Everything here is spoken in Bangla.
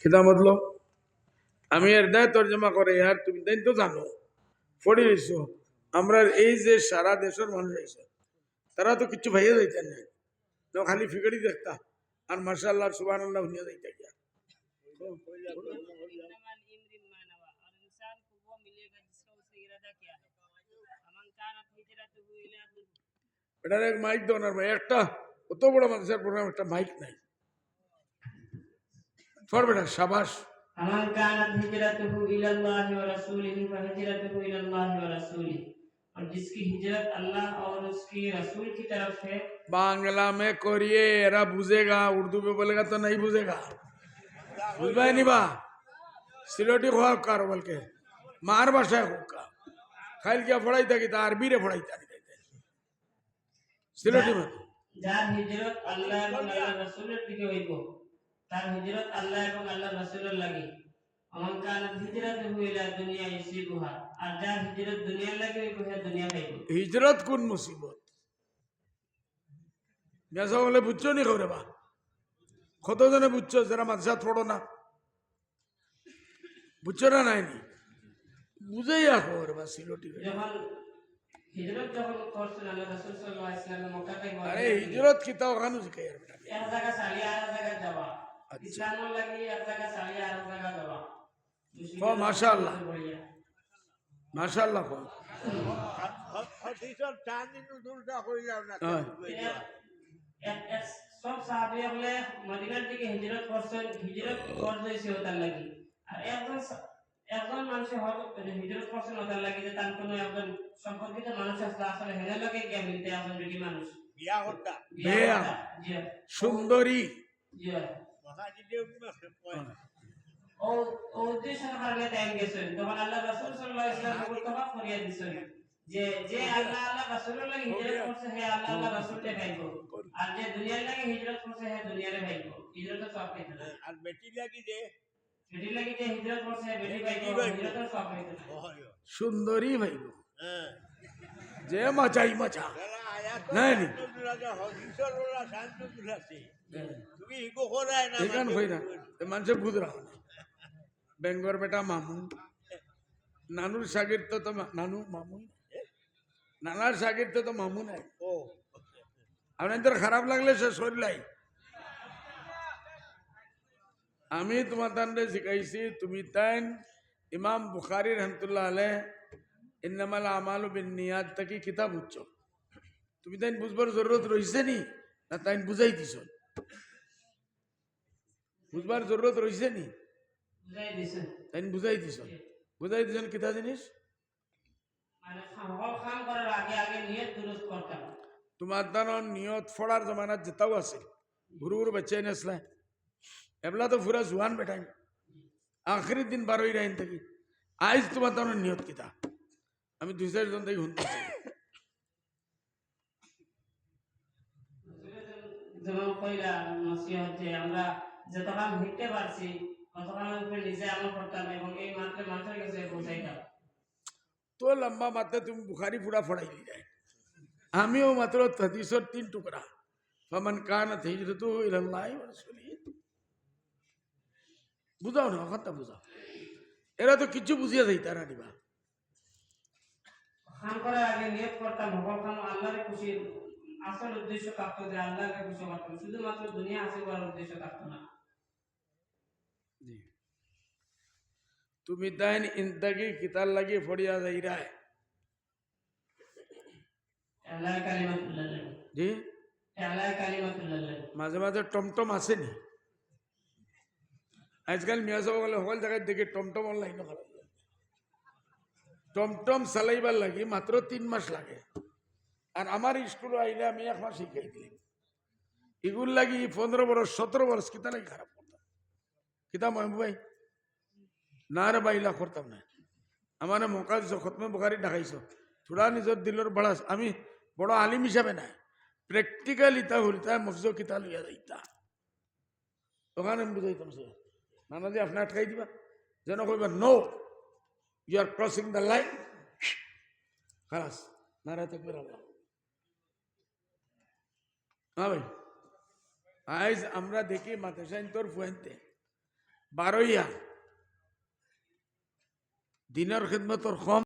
খেদা মতলব? আমি এর দায় তর্জমা করে, আর তুমি তাই তো জানো। পড়ে রয়েছো আমরা এই যে সারা দেশের মানুষ আছে তারা তো কিছু ভাইয়া যাইতেন না। তো খালি ফিকরি দেখতা, আর মার্শাল্লাহ সুবাহ আল্লাহ হুনিয়া যাইতে গিয়া। এটার এক মাইক দেওয়ার একটা, অত বড় মানুষের প্রোগ্রাম একটা মাইক নাই। ফর বেটা সাবাস अमन कानत हिजरतुहु इला अल्लाह व रसूलिhi फहिजरतुहु इला अल्लाह व रसूलिhi और जिसकी हिजरत अल्लाह और उसके रसूल की तरफ है बांग्ला में करिए एरा बुझेगा उर्दू में बोलेगा तो नहीं बुझेगा बुझ पाए नहीं बा सिलोटी खोआ कार बोल के मार भाषा है का खाइल क्या पढ़ाई था कि अरबी रे पढ़ाई था সিলেটি মত যার হিজরত আল্লাহ এবং আল্লাহ রাসূলের দিকে হইব তার হিজরত আল্লাহ এবং আল্লাহ রাসূলের লাগি। অমন কানাত হিজরতুহু ইলা দুনিয়া ইসিবুহা আর যার হিজরত দুনিয়ার লাগি হইব হে দুনিয়া পাইব। হিজরত কোন মুসিবত? মেসা বলে বুঝছ নি খবরে বা? কতজনে বুঝছ যারা মাদ্রাসা পড়ো না? বুঝছ না নাইনি বুঝেই খবর বা সিলোটি হিজরত যখন করছেন আল্লাহ রাসূল সাল্লাল্লাহু আলাইহি ওয়াসাল্লাম মক্কা থেকে আরে হিজরত কিতা ওখানে শিখাই আর বেটা? এক জায়গা সালি আর জায়গা যাওয়া। আচ্ছা। ইসলামের লাগি এক জায়গা সালি আর জায়গা যাওয়া ও, মাশাআল্লাহ। মাশাআল্লাহ কো টানি নুদুলটা হৈ না হয়। এক- এক- এক সব সাহাবী বলে মদিনার দিকে হিজরত করছেন হিজরত করতেছে ওটার লাগি। আর একজন একজন মানুষ হিজরত করছেন ওটার লাগি যে তার কোনো একজন সম্পর্কিত মানুষ আসলে আসলে হেনে লাগে গিয়া মিলতে আসলে বেটি মানুষ। বিয়া হতা বেয়া। সুন্দরী। জি। ও ও উদ্দেশ্যের কারণে টাইম গেছেন তখন আল্লাহ রাসূল সাল্লাল্লাহু আলাইহি ওয়াসাল্লাম মুস্তফা ফরিয়াদ দিছেন যে যে আল্লাহ আল্লাহ রাসূলের লাগি হিজরত করছে হে আল্লাহ আল্লাহ রাসূলকে পাইব আর যে দুনিয়ার লাগি হিজরত করছে হে দুনিয়ারে পাইব হিজরত সব পাইব না আর বেটি লাগি দে বেটি লাগি যে হিজরত করছে বেটি পাইব হিজরত সব পাইব সুন্দরী ভাইব হ্যাঁ যে আয়াত নাই নি। শান্ত এখান হই না মানুষে বুঝরা বেঙ্গর বেটা মামু। নানুর সাগির তো তো নানু মামু। নানার সাগির তো তো মামু নাই। ও। আপনাদের খারাপ লাগলে সে সরলাই আমি তোমার তান্ডে শিখাইছি তুমি তাইন ইমাম বুখারি রহমতুল্লাহ আলে ইন্নামাল আমাল বিন নিয়াদ তাকি কিতাব উচ্চ। তুমি তাইন বুঝবার জরুরত রয়েছে নি না তাইন বুঝাই দিছ বুঝবার জরুরত রয়েছে নি? বুঝাই দিছ। বুঝাই দিছেন। কিতা জিনিস? মানে তোমার দানো নিয়ত ফড়ার জমানাত যেতাও আছে। গুরু গুরু বাচ্চাই নাসলে। এবলা তো পুরা জোয়ান বেটাই আখরি দিন বার হয়ে রাইন থাকি। আজ তোমার দানো নিয়ত কিতা? আমি দুই চারজন থেকে শুনতেছি। যেমন কইলা নসিহত যে আমরা যতক্ষণ হিঁটতে পারছি ততক্ষণের উপরে নিজে আমল করতাম এবং এই মাত্রে মানুষের কাছে পৌঁছাইতাম তো লম্বা মাত্রা তুমি বুখারি পুরা ফড়াই দি যায়। আমিও মাত্র হাদিসর তিন টুকরা। ফমান কান হিজরত ইলাল্লাহ ওয়া রাসূলিহি। বুঝাও না কথা বুঝাও। এরা তো কিছু বুঝিয়া যাই তারা দিবা খান করার আগে নিয়ত করতাম খান আল্লাহরে খুশি আসল উদ্দেশ্য থাকতো যে আল্লাহকে খুশি করতাম শুধুমাত্র দুনিয়া হাসিল করার উদ্দেশ্য থাকতো না। তুমি তাইন ইন্তকি কিতার লাগি ফড়িয়া যাই রায় আল্লাহ কালিমাতুল্লাহ জি। মাঝে মাঝে টমটম আসেনি। আজকাল মিয়া সাহেব গেলে সকল জায়গায় দেখি টমটম অনলাইন টমটম চালাইবার লাগি মাত্র তিন মাস লাগে। আর আমার স্কুল আইলে আমি এক মাস শিখাই দিই এগুলো লাগি পনেরো বরস, সতেরো বরস কিতা লাগি খারাপ করতাম। কিতা মহবু ভাই? না রে বাইলা করতাম না। আমার মকা দিছ খতমে বোকারি দেখাইছ থোড়া নিজের দিলর বড়াস আমি বড় আলিম হিসাবে নাই প্র্যাকটিক্যাল ইতা হলিতা মফজ কিতা লইয়া যাইতা। ওখানে আমি বুঝাইতাম সে নানা যে আপনি আটকাই দিবা। যেন কইবা no you are crossing the line খালাস, নারায় থাকবে আল্লাহ হ্যাঁ ভাই আজ আমরা দেখি মাদ্রাসাইন তোর ফুয়েন্তে বারোইয়া দিনের খেদমতর কম